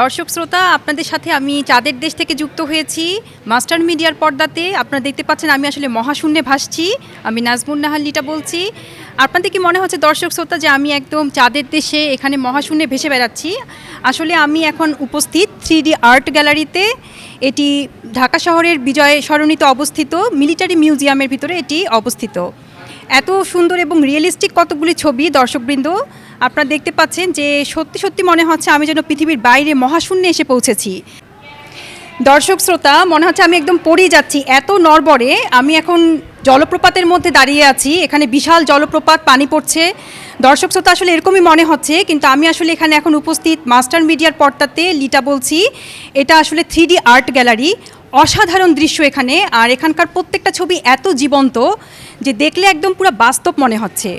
দর্শক শ্রোতা, আপনাদের সাথে আমি চাঁদের দেশ থেকে যুক্ত হয়েছি। মাস্টার মিডিয়ার পর্দাতে আপনারা দেখতে পাচ্ছেন আমি আসলে মহাশূন্যে ভাসছি। আমি নাজমুন নাহাল্লিটা বলছি। আপনাদের কি মনে হচ্ছে দর্শক শ্রোতা যে আমি একদম চাঁদের দেশে এখানে মহাশূন্যে ভেসে বেড়াচ্ছি? আসলে আমি এখন উপস্থিত থ্রি আর্ট গ্যালারিতে। এটি ঢাকা শহরের বিজয় সরণিতে অবস্থিত। মিলিটারি মিউজিয়ামের ভিতরে এটি অবস্থিত। এত সুন্দর এবং রিয়েলিস্টিক কতগুলি ছবি, দর্শকবৃন্দ? আপনারা দেখতে পাচ্ছেন যে সত্যি সত্যি মনে হচ্ছে আমি যেন পৃথিবীর বাইরে মহাশূন্যে এসে পৌঁছেছি। দর্শক শ্রোতা, মনে হচ্ছে আমি একদম পড়েই যাচ্ছি। এত নরবরে আমি এখন জলপ্রপাতের মধ্যে দাঁড়িয়ে আছি। এখানে বিশাল জলপ্রপাত, পানি পড়ছে। দর্শক শ্রোতা, আসলে এরকমই মনে হচ্ছে, কিন্তু আমি আসলে এখানে এখন উপস্থিত মাস্টার মিডিয়ার পর্দাতে, লিটা বলছি, এটা আসলে থ্রি আর্ট গ্যালারি অসাধারণ দৃশ্য এখানে। আর এখানকার প্রত্যেকটা ছবি এত জীবন্ত যে দেখলে একদম পুরো বাস্তব মনে হচ্ছে।